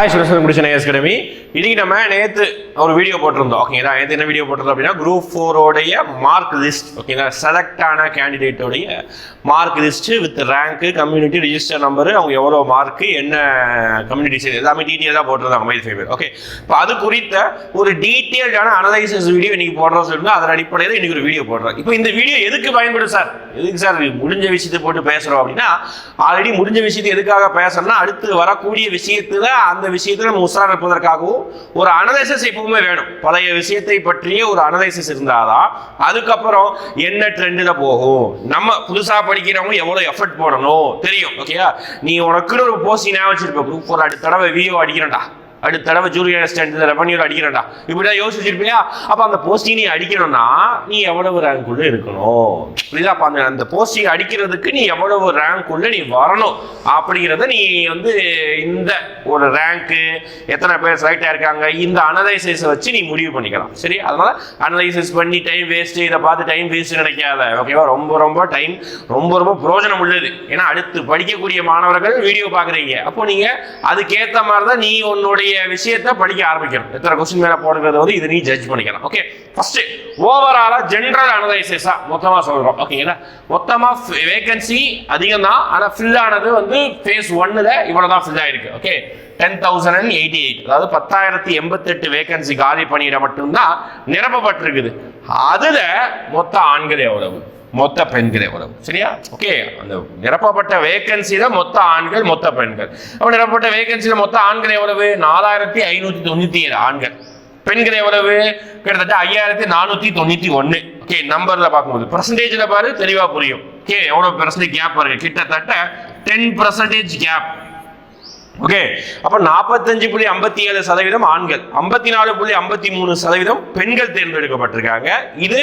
Hi சுரசன் முடிச்ச நேயர்ஸ் கடமி இன்னைக்கு நம்ம நேற்று ஒரு வீடியோ போட்டிருந்தோம். ஓகேங்களா நேற்று என்ன வீடியோ போட்டிருந்தோம் அப்படின்னா குரூப் ஃபோரோடைய மார்க் லிஸ்ட் ஓகேங்களா செலக்ட் ஆன கேண்டிடேட்டோடைய mark list with rank community register number அவங்க எவ்வளோ மார்க் என்ன கம்யூனிட்டி சைடு எல்லாமே டீட்டெயிலாக போட்டிருந்தாங்க மைல் ஃபைபர் ஓகே இப்போ அது குறித்த ஒரு டீட்டெயில்டான அனலைசஸ் வீடியோ இன்னைக்கு போடுறோம் சொல்லுங்க அதன் அடிப்படையில் இன்னைக்கு ஒரு வீடியோ போடுறோம். இப்போ இந்த வீடியோ எதுக்கு பயன்படும் சார் எதுக்கு சார் முடிஞ்ச விஷயத்தை போட்டு பேசுகிறோம் அப்படின்னா ஆல்ரெடி முடிஞ்ச விஷயத்தை எதுக்காக பேசணும்னா அடுத்து வரக்கூடிய விஷயத்தில் அந்த விஷயத்துல நம்ம உசாரம் இருப்பதற்காகவும் ஒரு அனலைசிஸ் எப்பவுமே வேணும். பழைய விஷயத்தை பற்றிய ஒரு அனலைசிஸ் இருந்தாதான் அதுக்கப்புறம் என்ன ட்ரெண்டில் போகும்? நம்ம புதுசாக படிக்கிறவங்க எவ்வளோ எஃபர்ட் போடணும்? தெரியும் ஓகேயா நீ உனக்குன்னு ஒரு போஸ்டிங் ஞாபகம் வச்சிருப்ப குரூப் ஒரு அடுத்த தடவை விஓ அடிக்கிறேன்டா. அடுத்த தடவை ஜூனியர் அசிஸ்டன்ட் ரெவன்யூர் அடிக்கிறடா இப்படிதான் யோசிச்சிருப்பியா? அப்ப அந்த போஸ்டிங் நீ அடிக்கணும்னா நீ எவ்வளவு ரேங்க் உள்ள இருக்கணும்? புரியுதா? அப்ப அந்த அந்த போஸ்டிங் அடிக்கிறதுக்கு நீ எவ்வளவு ரேங்க் உள்ள நீ வரணும்? அப்படிங்கிறத நீ வந்து இந்த ஒரு ரேங்க்கு எத்தனை பேர் செலக்ட் ஆயிருக்காங்க இந்த அனலைசிஸ் வச்சு நீ முடிவு பண்ணிக்கலாம். சரி? அதனால அனலைசிஸ் பண்ணி டைம் வேஸ்ட் இதை பார்த்து டைம் வேஸ்ட் நினைக்காத. ஓகேவா ரொம்ப ரொம்ப டைம் ரொம்ப ரொம்ப பிரயோஜனம் உள்ளது. ஏன்னா அடுத்து படிக்கக்கூடிய மாணவர்கள் வீடியோ பார்க்குறீங்க. அப்போ நீங்க அதுக்கேற்ற மாதிரி தான் நீ உன்னுடைய விஷயத்தை படிக்க ஆரம்பிக்கணும். எத்தனை கொஸ்டின் மேல போடுறத வந்து இதை நீ ஜட்ஜ் பண்ணிக்கலாம் ஓகே ஃபர்ஸ்ட் ஓவராலா ஜென்ரல் அனலைசிஸா மொத்தமா சொல்றோம். ஓகேங்களா மொத்தமா வேகன்சி அதிகம் தான் ஆனா ஃபில் ஆனது வந்து ஃபேஸ் ஒன்னுல இவ்வளவுதான் ஃபில் ஆயிருக்கு. Okay ten thousand and eighty eight அதாவது பத்தாயிரத்தி எண்பத்தெட்டு வேகன்சி காலி பணியிட மட்டும்தான் நிரப்பப்பட்டிருக்குது. அதுல மொத்த ஆண்கள் எவ்வளவு? மொத்த பெண்கள் எவ்வளவு சரியா? ஓகே அந்த நிரப்பப்பட்ட வேகன்சில மொத்த ஆண்கள் மொத்த பெண்கள். அப்போ நிரப்பப்பட்ட வேகன்சியில் மொத்த ஆண்கள் எவ்வளவு? நாலாயிரத்தி ஐநூற்றி தொண்ணூற்றி ஏழு ஆண்கள். பெண்கள் எவ்வளவு? கிட்டத்தட்ட ஐயாயிரத்தி நானூற்றி தொண்ணூற்றி ஒன்று ஓகே நம்பரில் பார்க்கும்போது. பர்சன்டேஜில் பாரு தெளிவாக புரியும். ஓகே எவ்வளோ பெர்சன்டேஜ் கேப் இருக்குது கிட்டத்தட்ட டென் பர்சன்டேஜ் கேப் ஓகே அப்ப நாற்பத்தஞ்சு புள்ளி ஐம்பத்தி ஏழு சதவீதம் ஆண்கள். ஐம்பத்தி நாலு புள்ளி ஐம்பத்தி மூணு சதவீதம் பெண்கள் தேர்ந்தெடுக்கப்பட்டிருக்காங்க. இது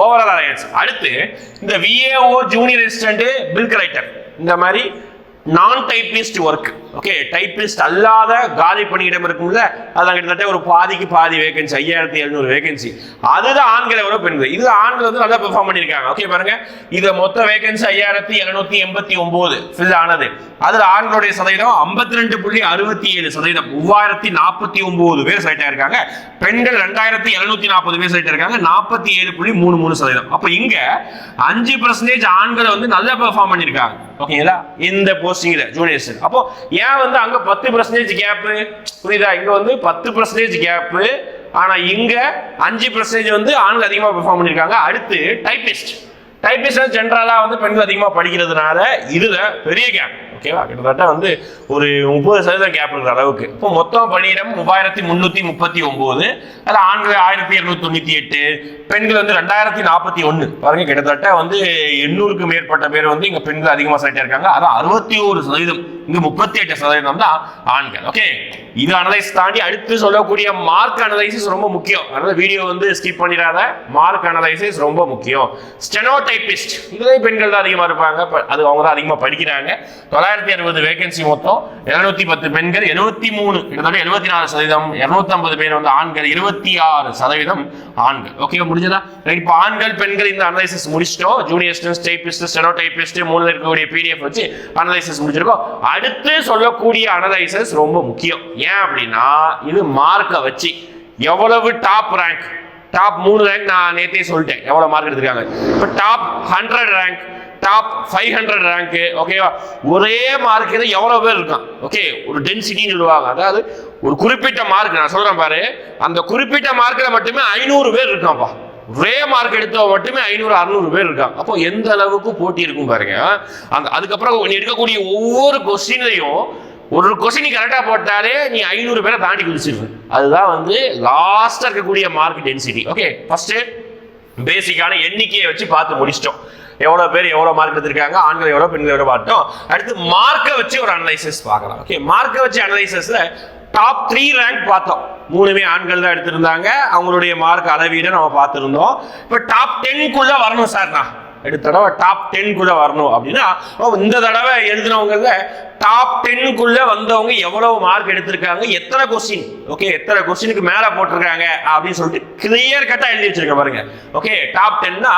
ஓவரால் அலையன்ஸ் அடுத்து இந்த VAO junior assistant bill collector இந்த மாதிரி நான் டைப்பிஸ்ட் ஒர்க் ஓகே டைப்பிஸ்ட் அல்லாத காலி பணியிடம் இருக்கும்ல அதான் கிட்டத்தட்ட ஒரு பாதிக்கு பாதி வேகன்சி ஐயாயிரத்தி எழுநூறு வேகன்சி அதுதான் ஆண்களை விட பெண்கள். இது ஆண்கள் வந்து நல்லா பெர்ஃபார்ம் பண்ணியிருக்காங்க. ஓகே பாருங்க. இது மொத்த வேகன்சி ஐயாயிரத்தி எழுநூத்தி எண்பத்தி ஒன்பது. ஃபில் ஆனது. அதுல ஆண்களுடைய சதவீதம் ஐம்பத்தி ரெண்டு புள்ளி அறுபத்தி ஏழு சதவீதம். மூவாயிரத்தி நாற்பத்தி ஒன்பது பேர் செலக்ட் ஆயிருக்காங்க. பெண்கள் ரெண்டாயிரத்தி எழுநூத்தி நாற்பது பேர் செலக்ட் ஆயிருக்காங்க. நாற்பத்தி ஏழு புள்ளி மூணு மூணு சதவீதம். அப்ப இங்க அஞ்சு பர்சன்டேஜ் ஆண்களை வந்து நல்லா பெர்ஃபார்ம் பண்ணியிருக்காங்க. ஓகேங்களா இந்த போஸ்டிங்ல ஜூனியர்ஸ் அப்போ ஏன் வந்து அங்க பத்து பர்சன்டேஜ் கேப்பு புரியுதா? இங்க வந்து பத்து பர்சன்டேஜ் கேப்பு ஆனா இங்க அஞ்சு பர்சன்டேஜ் வந்து ஆண்கள் அதிகமா பெர்ஃபார்ம் பண்ணியிருக்காங்க அடுத்து டைப்பிஸ்ட் டைப்பிஸ்ட் ஜென்ரலா வந்து பெண்கள் அதிகமா படிக்கிறதுனால இதுல பெரிய கேப் ஓகேவா கிட்டத்தட்ட வந்து ஒரு முப்பது சதவீதம் கேப் இருக்கிற அளவுக்கு. இப்போ மொத்தம் பணியிடம் மூவாயிரத்தி முந்நூற்றி முப்பத்தி ஒம்பது அதில் ஆண்கள் ஆயிரத்தி இரநூத்தி தொண்ணூற்றி எட்டு பெண்கள் வந்து ரெண்டாயிரத்தி நாற்பத்தி ஒன்று பாருங்க கிட்டத்தட்ட வந்து எண்ணூறுக்கு மேற்பட்ட பேர் வந்து இங்கே பெண்கள் அதிகமாக சொல்லிட்டே இருக்காங்க. அதான் அறுபத்தி ஒரு சதவீதம். இங்கே முப்பத்தி எட்டு சதவீதம் தான் ஆண்கள். ஓகே இது அனலைஸ் தாண்டி அடுத்து சொல்லக்கூடிய மார்க் அனலைசிஸ் ரொம்ப முக்கியம். அதனால வீடியோ வந்து ஸ்கிப் பண்ணிடாத. மார்க் அனலைசிஸ் ரொம்ப முக்கியம். ஸ்டெனோடைபிஸ்ட் இதுலேயும் பெண்கள் தான் அதிகமாக இருப்பாங்க. அது அவங்க தான் அதிகமாக படிக்கிறாங்க. தொள்ளாயிரத்தி தொள்ளாயிரத்தி அறுபது வேகன்சி மொத்தம் எழுநூத்தி பத்து பெண்கள் எழுபத்தி மூணு கிட்டத்தட்ட எழுபத்தி நாலு சதவீதம் இருநூத்தி பேர் வந்து ஆண்கள் இருபத்தி ஆறு சதவீதம் ஆண்கள். ஓகே முடிஞ்சதா? இப்போ ஆண்கள் பெண்கள் இந்த அனலைசிஸ் முடிச்சிட்டோம். ஜூனியர் டைப்பிஸ்ட் ஸ்டெனோ டைபிஸ்ட் மூணு இருக்கக்கூடிய பிடிஎஃப் வச்சு அனலைசிஸ் முடிச்சிருக்கோம். அடுத்து சொல்லக்கூடிய அனலைசிஸ் ரொம்ப முக்கியம். ஏன் அப்படின்னா இது மார்க்கை வச்சு எவ்வளவு டாப் ரேங்க் டாப் மூணு ரேங்க் நான் நேத்தே சொல்லிட்டேன். எவ்வளவு மார்க் எடுத்திருக்காங்க? இப்போ top hundred rank top five hundred rank ஓகேவா ஒரே மார்க் எவ்வளோ பேர் இருக்கான் ஓகே ஒரு டென்சிட்டின்னு சொல்லுவாங்க. அதாவது ஒரு குறிப்பிட்ட மார்க் நான் சொல்கிறேன் பாரு. அந்த குறிப்பிட்ட மார்க்கில் மட்டுமே ஐநூறு பேர் இருக்கான்ப்பா ஒரே மார்க் எடுத்தவ மட்டுமே ஐநூறு அறுநூறு பேர் இருக்காங்க. அப்போ எந்த அளவுக்கு போட்டி இருக்கும் பாருங்க. அந்த அதுக்கப்புறம் நீ எடுக்கக்கூடிய ஒவ்வொரு கொஸ்டின்லையும் ஒரு கொஸ்டின் நீ கரெக்டாக போட்டாலே நீ ஐநூறு பேரை தாண்டி குதிச்சிருவேன் அதுதான் வந்து லாஸ்ட்டாக இருக்கக்கூடிய மார்க் டென்சிட்டி ஓகே ஃபஸ்ட்டு பேசிக்கான எண்ணிக்கையை வச்சு பார்த்து முடிச்சிட்டோம். எவ்வளோ பேர் எவ்வளோ மார்க் எடுத்திருக்காங்க? ஆண்கள் எவ்வளோ பெண்கள் எவ்வளோ பார்த்தோம். அடுத்து மார்க்கை வச்சு ஒரு அனலைசிஸ் பார்க்கலாம். ஓகே மார்க்கை வச்சு அனலைசஸில் டாப் த்ரீ ரேங்க் பார்த்தோம். மூணுமே ஆண்கள் தான் எடுத்திருந்தாங்க. அவங்களுடைய மார்க் அளவீடு நம்ம பார்த்துருந்தோம். இப்போ டாப் டென்க்குள்ள வரணும் சார் நான். அடுத்த தடவை டாப் டென்க்குள்ள வரணும் அப்படின்னா ஓ, இந்த தடவை எழுதினவங்கள டாப் டென்னுக்குள்ள வந்தவங்க எவ்வளவு மார்க் எடுத்திருக்காங்க? எத்தனை கொஸ்டின் ஓகே எத்தனை கொஸ்டினுக்கு மேலே போட்டிருக்காங்க? அப்படின்னு சொல்லிட்டு கிளியர் கட்டாக எழுதி வச்சிருக்க பாருங்க. ஓகே டாப் டென்னா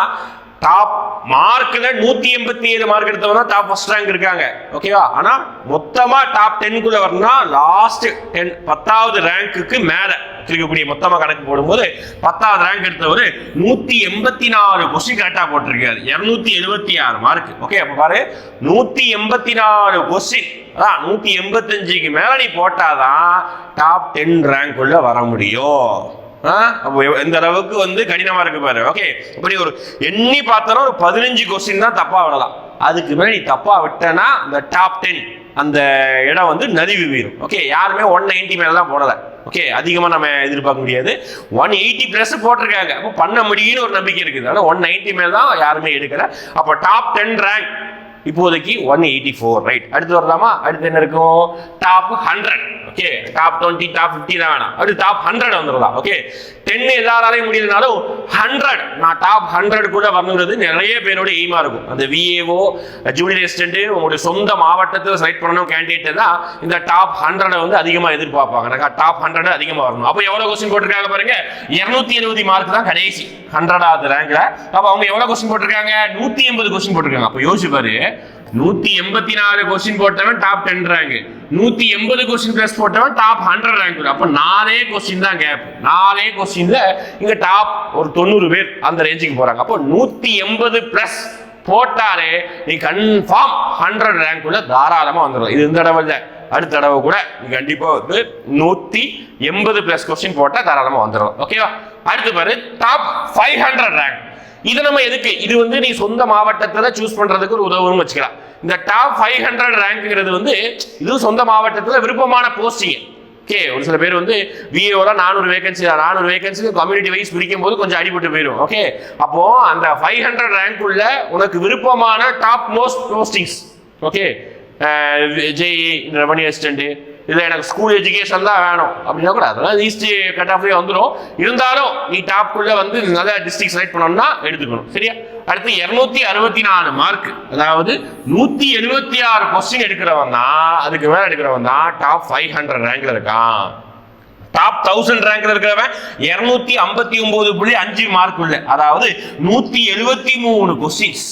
டாப் மார்க்ல நூத்தி எண்பத்தி ஏழு மார்க் எடுத்தவங்க டாப் ஃபர்ஸ்ட் ரேங்க் இருக்காங்க. ஓகேவா ஆனா மொத்தமா டாப் டென்குள்ள வரணும்னா லாஸ்ட் டென் பத்தாவது ரேங்க்குக்கு மேல இருக்கக்கூடிய மொத்தமா கணக்கு போடும்போது பத்தாவது ரேங்க் எடுத்தவர் நூத்தி எண்பத்தி நாலு கொஸ்டின் கரெக்டா போட்டிருக்காரு. இருநூத்தி எழுபத்தி ஆறு மார்க் ஓகே அப்ப பாரு நூத்தி எண்பத்தி நாலு கொஸ்டின் அதான் நூத்தி எண்பத்தஞ்சுக்கு மேல நீ போட்டாதான் டாப் டென் ரேங்க் உள்ள வர முடியும். எந்த அளவுக்கு வந்து கடினமா இருக்கு பாரு. ஓகே இப்படி ஒரு எண்ணி பார்த்தோன்னா ஒரு பதினஞ்சு கொஸ்டின் தான் தப்பா விடலாம் அதுக்கு மேலே நீ தப்பா விட்டனா இந்த டாப் டென் அந்த இடம் வந்து நலிவு வீரும் ஓகே யாருமே ஒன் நைன்டி தான் போடல. ஓகே அதிகமாக நம்ம எதிர்பார்க்க முடியாது. ஒன் எயிட்டி ப்ளஸ் போட்டிருக்காங்க. அப்போ பண்ண முடியும்னு ஒரு நம்பிக்கை இருக்குது. ஆனால் ஒன் நைன்டி மேல தான் யாருமே எடுக்கல. அப்போ டாப் டென் ரேங்க் இப்போதைக்கு ஒன் எயிட்டி ஃபோர் ரைட் அடுத்து வரலாமா? அடுத்து என்ன இருக்கும்? Top hundred okay top twenty top fifty தான் வேணாம். அப்படி டாப் ஹண்ட்ரட் வந்துடலாம். ஓகே டென் எல்லாராலையும் முடியலனாலும் ஹண்ட்ரட் நான் டாப் ஹண்ட்ரட் கூட வரணுங்கிறது நிறைய பேரோட எய்மா இருக்கும். அந்த விஏஓ ஜூனியர் அசிஸ்டன்ட் உங்களுடைய சொந்த மாவட்டத்தில் செலக்ட் பண்ணணும் கேண்டிடேட் தான் இந்த டாப் ஹண்ட்ரடை வந்து அதிகமாக எதிர்பார்ப்பாங்க. டாப் ஹண்ட்ரட் அதிகமாக வரணும். அப்போ எவ்வளோ கொஸ்டின் போட்டிருக்காங்க பாருங்க? இருநூத்தி எழுபது மார்க் தான் கடைசி ஹண்ட்ரடாவது ரேங்க்ல அப்போ அவங்க எவ்வளோ கொஸ்டின் போட்டிருக்காங்க? நூற்றி எண்பது கொஸ்டின் போட்டிருக்காங்க. அப்போ யோசிச்சு பாரு. நூத்தி எண்பத்தி நாலு கொஸ்டின் போட்டவன் டாப் டென் ரேங்க் நூத்தி எண்பது கொஸ்டின் பிளஸ் போட்டவன் டாப் ஹண்ட்ரட் ரேங்க் அப்ப நாலே கொஸ்டின் தான் கேப் நாலே கொஸ்டின்ல இங்க டாப் ஒரு தொண்ணூறு பேர் அந்த ரேஞ்சுக்கு போறாங்க. அப்போ நூத்தி எண்பது பிளஸ் போட்டாலே நீ கன்ஃபார்ம் ஹண்ட்ரட் ரேங்க் உள்ள தாராளமா வந்துடலாம். இது இந்த தடவை இல்ல. அடுத்த தடவை கூட நீ கண்டிப்பா வந்து நூத்தி எண்பது பிளஸ் கொஸ்டின் போட்டா தாராளமா வந்துடலாம். ஓகேவா அடுத்து பாரு டாப் ஃபைவ் ஹண்ட்ரட் ரேங்க் இது நம்ம எதுக்கு? இது வந்து நீ சொந்த மாவட்டத்துல சூஸ் பண்றதுக்கு ஒரு உதவுன்னு வச்சுக்கலாம். இந்த டாப் ஃபைவ் ஹண்ட்ரட் ரேங்க்ங்கிறது வந்து இது சொந்த மாவட்டத்தில் விருப்பமான போஸ்டிங் ஓகே ஒரு சில பேர் வந்து விஏஓல நானூறு வேகன்சி தான் நானூறு வேகன்சி கம்யூனிட்டி வைஸ் பிரிக்கும் போது கொஞ்சம் அடிபட்டு போயிடும். ஓகே அப்போ அந்த ஃபைவ் ஹண்ட்ரட் ரேங்க் உள்ள உனக்கு விருப்பமான டாப் மோஸ்ட் போஸ்டிங்ஸ் ஓகே ஜெய் ரெவன்யூ அசிஸ்டன்ட் இல்லை எனக்கு ஸ்கூல் எஜுகேஷன் தான் வேணும். அப்படின்னா கூட அதெல்லாம் ஈஸ்ட் கட் ஆஃப்லேயே வந்துடும் இருந்தாலும் நீ டாப்குள்ளே வந்து நல்ல டிஸ்ட்ரிக் செலக்ட் பண்ணணும்னா எடுத்துக்கணும். சரியா? அடுத்து இரநூத்தி அறுபத்தி நாலு மார்க் அதாவது நூற்றி எழுபத்தி ஆறு கொஸ்டின் எடுக்கிறவன் தான் அதுக்கு மேலே எடுக்கிறவன் தான் டாப் ஃபைவ் ஹண்ட்ரட் ரேங்க்ல இருக்கான். டாப் தௌசண்ட் ரேங்க்ல இருக்கிறவன் இரநூத்தி ஐம்பத்தி ஒன்பது புள்ளி அஞ்சு மார்க் உள்ள. அதாவது நூற்றி எழுபத்தி மூணு கொஸ்டின்ஸ்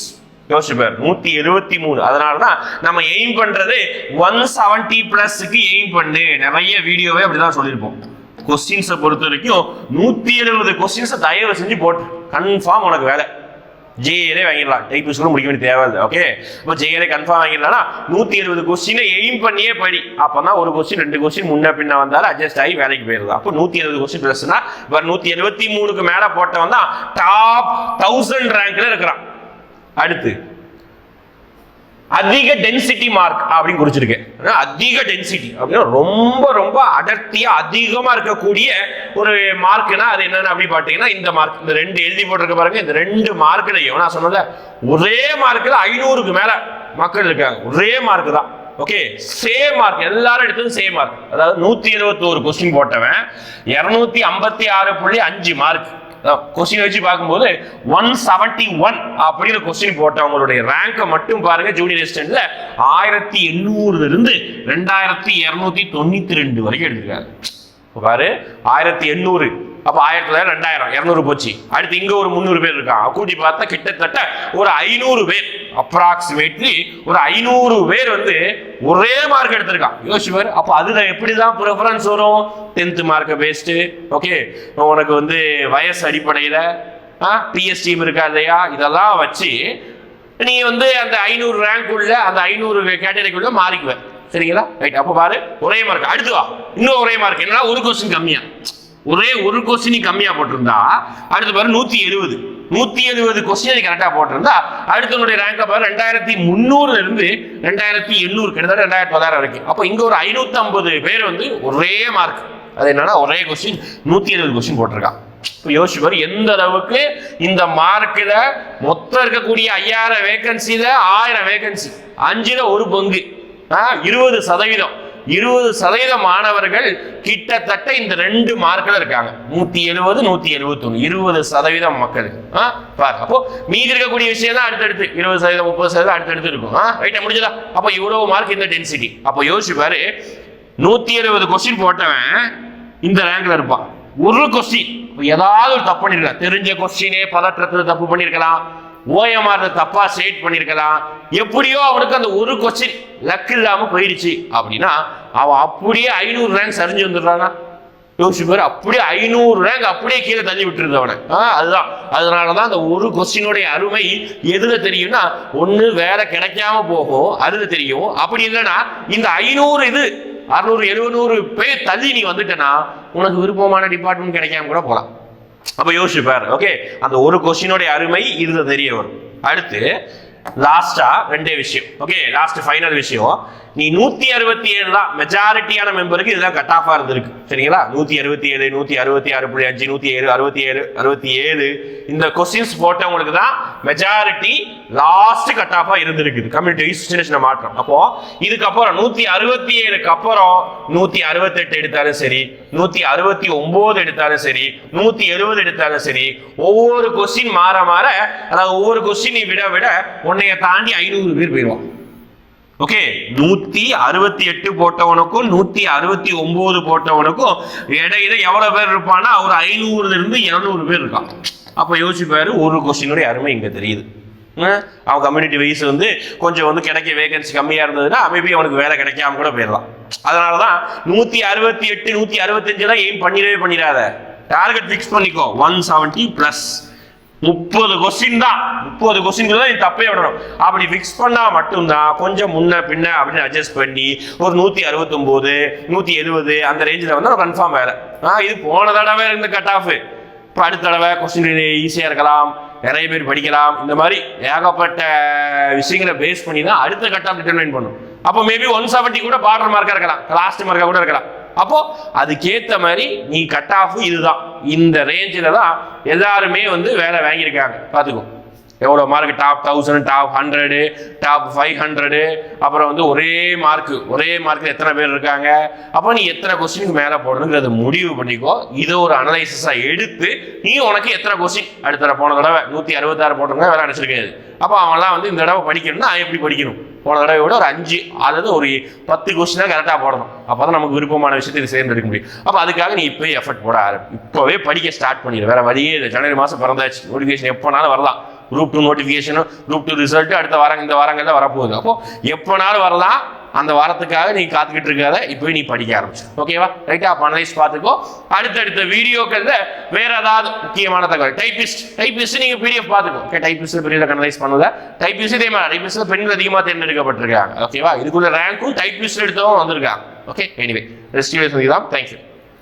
யோசிச்சு நூத்தி எழுபத்தி மூணு. அதனாலதான் நம்ம எய்ம் பண்றது ஒன் செவன்டி பிளஸ்க்கு எய்ம் பண்ணு. நிறைய வீடியோவே அப்படிதான் சொல்லியிருப்போம். கொஸ்டின்ஸை பொறுத்த வரைக்கும் நூத்தி எழுபது கொஸ்டின்ஸை தயவு செஞ்சு போட்டு கன்ஃபார்ம் உனக்கு வேலை. ஜேஏலே வாங்கிடலாம். டைப்பிஸ் கூட முடிக்க வேண்டிய தேவையில்லை ஓகே இப்போ ஜேஏலே கன்ஃபார்ம் வாங்கிடலாம் நூற்றி எழுபது கொஸ்டினை எய்ம் பண்ணியே படி. அப்போ தான் ஒரு கொஸ்டின் ரெண்டு கொஸ்டின் முன்ன பின்ன வந்தாலும் அட்ஜஸ்ட் ஆகி வேலைக்கு போயிருது அப்போ நூற்றி எழுபது கொஸ்டின் ப்ளஸ்னா இப்போ நூற்றி எழுபத்தி மூணுக்கு மேலே போட்டவன் தான் டாப் தௌசண்ட் ரேங்க்ல இருக்கிறான். அடுத்து அதிக டென்சிட்டி மார்க் அப்படின்னு குறிச்சிருக்கேன். அதிக டென்சிட்டி அப்படின்னா ரொம்ப ரொம்ப அடர்த்தியா அதிகமா இருக்கக்கூடிய ஒரு மார்க்னா அது என்னன்னு அப்படி பார்த்தீங்கன்னா இந்த மார்க் இந்த ரெண்டு எழுதி போட்டிருக்க பாருங்க இந்த ரெண்டு மார்க்லையும் நான் சொன்னல ஒரே மார்க்ல ஐநூறுக்கு மேல மக்கள் இருக்காங்க. ஒரே மார்க் தான். ஓகே சேம் மார்க் எல்லாரும் எடுத்தது சேம் மார்க் அதாவது நூத்தி எழுபத்தி ஒரு கொஸ்டின் போட்டவன் இருநூத்தி ஐம்பத்தி ஆறு புள்ளி அஞ்சு மார்க் கொஸ்டின் வச்சு பார்க்கும்போது ஒன் செவன்டி ஒன் அப்படின்னு கொஸ்டின் போட்டவங்களுடைய ரேங்கை மட்டும் பாருங்க ஜூனியர் அசிஸ்டன்ட்ல ஆயிரத்தி எண்ணூறுல இருந்து ரெண்டாயிரத்தி இரநூத்தி தொண்ணூத்தி ரெண்டு வரைக்கும் எடுத்திருக்காரு பாரு ஆயிரத்தி எண்ணூறு. அப்போ ஆயிரத்தி தொள்ளாயிரம் ரெண்டாயிரம் இரநூறு போச்சு. அடுத்து இங்கே ஒரு முந்நூறு பேர் இருக்கான் கூட்டி பார்த்தா கிட்டத்தட்ட ஒரு ஐநூறு பேர். அப்ராக்சிமேட்லி ஒரு ஐநூறு பேர் வந்து ஒரே மார்க் எடுத்திருக்கான் யோசிப்பார் அப்போ அதில் எப்படி தான் ப்ரிஃபரன்ஸ் வரும் டென்த்து மார்க்கை பேஸ்ட்டு ஓகே உனக்கு வந்து வயசு அடிப்படையில் பிஎஸ் டீம் இருக்கா இல்லையா? இதெல்லாம் வச்சு நீ வந்து அந்த ஐநூறு ரேங்க் உள்ள அந்த ஐநூறு கேட்டகரிக்குள்ள மாறிக்குவேன் சரிங்களா? ரைட் அப்போ பாரு ஒரே மார்க் அடுத்து வா. இன்னும் ஒரே மார்க் என்னன்னா ஒரு கொஸ்டின் கம்மியாக ஒரே ஒரு கொஸ்டின் கம்மியாக போட்டிருந்தா அடுத்து பாரு நூற்றி எழுபது நூற்றி எழுபது கொஸ்டின் கரெக்டாக போட்டிருந்தா அடுத்தவனுடைய ரேங்க் பாரு ரெண்டாயிரத்தி முந்நூறுலேருந்து ரெண்டாயிரத்தி எண்ணூறு கிட்டத்தட்ட ரெண்டாயிரத்தி தொள்ளாயிரம் வரைக்கும். அப்போ இங்கே ஒரு ஐநூற்றம்பது ஐம்பது பேர் வந்து ஒரே மார்க் அது என்னன்னா ஒரே கொஸ்டின் நூற்றி எழுபது கொஸ்டின் போட்டிருக்கான். இப்போ யோசிப்பார் எந்த அளவுக்கு இந்த மார்க்கில் மொத்தம் இருக்கக்கூடிய ஐயாயிரம் வேகன்சியில் ஆயிரம் வேகன்சி அஞ்சில் ஒரு பங்கு. இருபது சதவீதம். இருபது சதவீத மாணவர்கள் கிட்டத்தட்ட இந்த ரெண்டு மார்க்கில் இருக்காங்க. நூத்தி எழுபது நூத்தி எழுபத்தொன்னு இருபது சதவீதம் மக்கள். ஆ, பாரு. அப்போ மீதி இருக்கக்கூடிய விஷயம் தான் அடுத்தடுத்து. இருபது சதவீதம் முப்பது சதவீதம் அடுத்தடுத்து இருக்கும். ஆ ரைட்டா முடிஞ்சதா? அப்போ இவ்வளவு மார்க் இந்த டென்சிட்டி அப்போ யோசிப்பாரு நூற்றி நூத்தி எழுபது கொஸ்டின் போட்டவன் இந்த ரேங்க்ல இருப்பான். ஒரு கொஸ்டின் ஏதாவது ஒரு தப்பு பண்ணிருக்கலாம். தெரிஞ்ச கொஸ்டினே பதற்றத்துல தப்பு பண்ணிருக்கலாம். ஓஎம்ஆர் தப்பா செட் பண்ணிருக்கலாம் எப்படியோ அவனுக்கு அந்த ஒரு கொஸ்டின் லக் இல்லாம போயிடுச்சு. அப்படின்னா அவன் அப்படியே ஐநூறு ரேங்க் சரிஞ்சு வந்துடுறானா? யோசிச்சு பாரு அப்படியே ஐநூறு ரேங்க் அப்படியே கீழே தள்ளி விட்டுருந்தவனை ஆ, அதுதான். அதனால தான் அந்த ஒரு கொஸ்டினுடைய அருமை எதுல தெரியும்னா ஒண்ணு வேலை கிடைக்காம போகும் அதுல தெரியும். அப்படி இல்லைன்னா இந்த ஐநூறு இது அறுநூறு எழுநூறு பேர் தள்ளி நீ வந்துட்டனா உனக்கு விருப்பமான டிபார்ட்மெண்ட் கிடைக்காம கூட போகலாம். அப்போ யோசிச்சு பாரு ஓகே அந்த ஒரு கொஸ்டினுடைய அருமை இருந்த தெரிய வரும். அடுத்து லாஸ்டா ரெண்டே விஷயம். ஓகே லாஸ்ட் ஃபைனல் விஷயம். நீ நூத்தி அறுபத்தி ஏழு தான் மெஜாரிட்டியான மெம்பருக்கு இதுதான் கட் ஆஃபா இருந்திருக்கு. சரிங்களா? நூத்தி அறுபத்தி ஏழு நூத்தி அறுபத்தி ஆறு புள்ளி அஞ்சு நூத்தி ஏழு அறுபத்தி ஏழு அறுபத்தி ஏழு இந்த கொஸ்டின்ஸ் போட்டவங்களுக்கு தான் மெஜாரிட்டி லாஸ்ட் கட் ஆஃபா இருந்திருக்குது கம்யூனிட்டி சின்ன மாற்றம். அப்போ இதுக்கப்புறம் நூத்தி அறுபத்தி ஏழுக்கு அப்புறம் நூத்தி அறுபத்தெட்டு எடுத்தாலும் சரி நூத்தி அறுபத்தி ஒன்பது எடுத்தாலும் சரி நூத்தி எழுபது எடுத்தாலும் சரி ஒவ்வொரு கொஸ்டின் மாற மாற அதாவது ஒவ்வொரு கொஸ்டினை விட விட உன்னைய தாண்டி ஐநூறு பேர் போயிடுவான் ஓகே நூத்தி அறுபத்தி எட்டு போட்டவனுக்கும் நூத்தி அறுபத்தி ஒன்பது போட்டவனுக்கும் இடையில எவ்வளவு பேர் இருப்பான்னா ஒரு ஐநூறுல இருந்து இருநூறு பேர் இருக்கான். அப்ப யோசிப்பாரு ஒரு கொஸ்டினுடைய அருமை இங்க தெரியுது. அவன் கம்யூனிட்டி வைஸ் வந்து கொஞ்சம் வந்து கிடைக்க வேகன்சி கம்மியா இருந்ததுன்னா மேபி அவனுக்கு வேலை கிடைக்காம கூட போயிடலாம். அதனாலதான் நூத்தி அறுபத்தி எட்டு நூத்தி அறுபத்தஞ்சுலாம் எய்ம் பண்ணிடவே பண்ணிடாத. டார்கெட் ஃபிக்ஸ் பண்ணிக்கோ. ஒன் செவன்ட்டி பிளஸ் முப்பது கொஸ்டின் தான். முப்பது கொஸ்டின் தான் தப்பே விடணும். அப்படி ஃபிக்ஸ் பண்ணா மட்டும்தான் கொஞ்சம் முன்ன பின்ன அப்படின்னு அட்ஜஸ்ட் பண்ணி ஒரு நூத்தி அறுபத்தொம்போது நூத்தி எழுபது அந்த ரேஞ்சில் வந்து கன்ஃபார்ம் வேலை ஆ இது போன தடவை இருந்த கட் ஆஃப் இப்போ அடுத்த தடவை கொஸ்டின் ஈஸியாக இருக்கலாம். நிறைய பேர் படிக்கலாம். இந்த மாதிரி ஏகப்பட்ட விஷயங்களை பேஸ் பண்ணி தான் அடுத்த கட் ஆஃப் டிட்டர்மைன் பண்ணும். அப்போ மேபி ஒன் செவன்ட்டி கூட பார்டர் மார்க்காக இருக்கலாம். லாஸ்ட் மார்க்காக கூட இருக்கலாம். அப்போ அதுக்கேற்ற மாதிரி நீ கட் ஆஃப் இதுதான். இந்த ரேஞ்சில் தான் எல்லாருமே வந்து வேலை வாங்கியிருக்காங்க. பார்த்துக்கோ. எவ்வளோ mark top thousand top hundred top five hundred அப்புறம் வந்து ஒரே மார்க்கு ஒரே மார்க்கில் எத்தனை பேர் இருக்காங்க? அப்போ நீ எத்தனை கொஸ்டினுக்கு மேலே போடணுங்கிறத முடிவு பண்ணிக்கோ. இதை ஒரு அனலைசிஸாக எடுத்து நீ உனக்கு எத்தனை கொஸ்டின் அடுத்த போன தடவை நூற்றி அறுபத்தாறு போட்டிருந்தா வேலை அடிச்சிருக்காது அப்போ அவன்லாம் வந்து இந்த தடவை படிக்கணும்னா அவன் எப்படி படிக்கணும்? போன தடவை விட ஒரு அஞ்சு அதாவது ஒரு பத்து கொஸ்டின் தான் கரெக்டாக போடணும். அப்போ தான் நமக்கு விருப்பமான விஷயத்தை இது சேர்ந்து எடுக்க முடியும். அப்போ அதுக்காக நீ இப்போயே எஃபர்ட் போட ஆரம்பி இப்போவே படிக்க ஸ்டார்ட் பண்ணிடு. வேறு வழியே இல்லை. ஜனவரி மாதம் பிறந்தாச்சு. நோட்டிஃபிகேஷன் எப்போனாலும் வரலாம். குரூப் டூ நோட்டிஃபிகேஷனும் குரூப் டூ ரிசல்ட்டு அடுத்த வாரம் இந்த வாரங்கள்லாம் வரப்போகுது. அப்போ எப்போனாலும் வரலாம். அந்த வாரத்துக்காக நீ காத்துக்கிட்டு இருக்காத இப்போ நீ படிக்க ஆரம்பிச்சு. ஓகேவா ரைட்டா அப்போ அனலைஸ் பார்த்துக்கோ. அடுத்தடுத்த வீடியோக்கள்ல வேற ஏதாவது முக்கியமான தகவல். டைபிஸ்ட் டைபிஸ்ட் நீங்க பிடிஎஃப் பார்த்துக்கோ. ஓகே டைபிஸ்ட் பெரிய அனலைஸ் பண்ணுங்க. டைபிஸ்ட் இதே மாதிரி டைபிஸ்ட் பெண்கள் அதிகமாக தேர்ந்தெடுக்கப்பட்டிருக்காங்க. ஓகேவா இதுக்குள்ள ரேங்க்கும் டைபிஸ்ட் எடுத்தவங்க வந்திருக்காங்க. ஓகே எனிவே ரெஸ்ட் சந்திக்கலாம் தேங்க்யூ